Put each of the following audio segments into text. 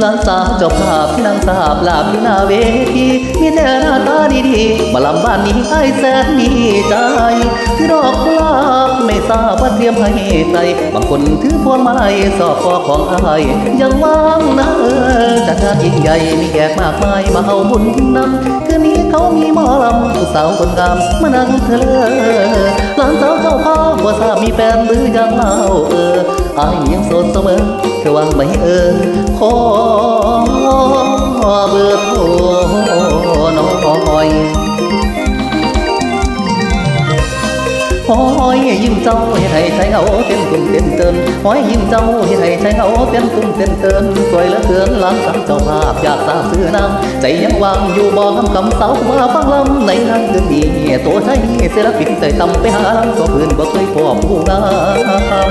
หลานสาวเจ้าภาพที่นั่งสาบลาบอยู่หน้าเวทีมีแต่หน้าตาดีๆมาลำบ้านนี้ไอ้แสนดีใจที่ดอกกุหลาบไม่ทราบว่าเตรียมให้ใครบางคนถือพวงมาลัยสอบคอของอายยังว่างนะเออจัดงานยิ่งใหญ่มีแขกมากมายมาเอาบุญนำคืนนี้เขามีหมอลำสาวคนงามมานั่งเธอ หลานสาวเจ้าพ่อว่าทราบมีแฟนหรือยังเล่าเอออายยังโสดเสมอเธอว่างไหมเออขอเบอร์โทร หอยยิ้มเจ้าให้ไทยใช้เอาเต็มตุ่มเต็มเตินหอยยิ้มเจ้าให้ไทยใช้เอาเต็มตุ่มเต็มเตินสวยเหลือเกินลังสังเจ้าภาพอยากทราบซื้อน้ำใจยังวางอยู่บ่คำคำสาวมาฟังลำในทางคืนนี้ตัวไทยศิลปินใจตำไปหาลำตัวพื้นบ่เคยพบผู้งาม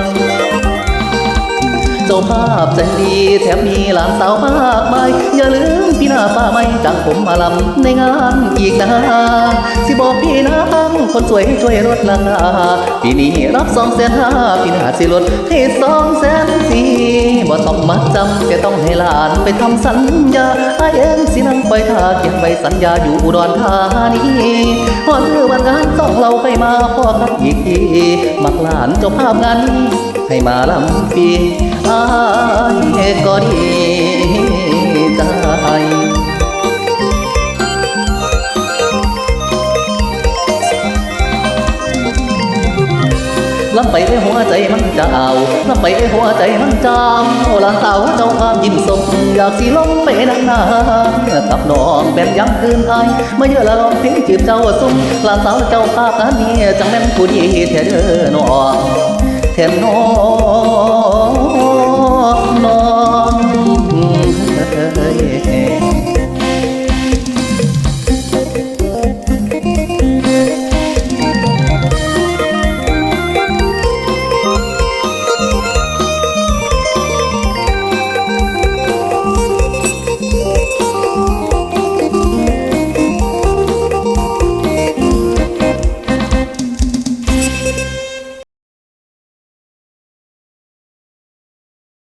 เจ้าภาพใจดีแถมมีหลานสาวมากมายอย่าลืมพี่นาป้าไม่จังผมมาลำในงานอีกนะสิบอกพี่นา คนสวยให้ช่วยลดราคาปีนี้รับสองแสนห้าปีหน้าสิลดให้สองแสนสี่บ่ต้องมาจำแต่ต้องให้หลานไปทำสัญญาไอเองสินั่งคอยท่าเขียนใบสัญญาอยู่อุดรธานีพอเมื่อวันงานต้องเราไปมาพ่อกันอีกทีมักหลานเจ้าภาพงานนี้ให้มาลำปีอายก็ดี ลำไปด้หัวใจมันจะเอาลำไปด้หัวใจมันจำโอลานสาวเจ้าความยิ้มสมอยากสิลงไปนังนากับน้องแบนย้ำคืนไอายมาเยอะละลองเพลงจีบเจ้าสุ่มลานสาวเจ้าภาพนั้นนี้จังแม่นผู้ดีแท้เด้อน้องแทนน้องน้อง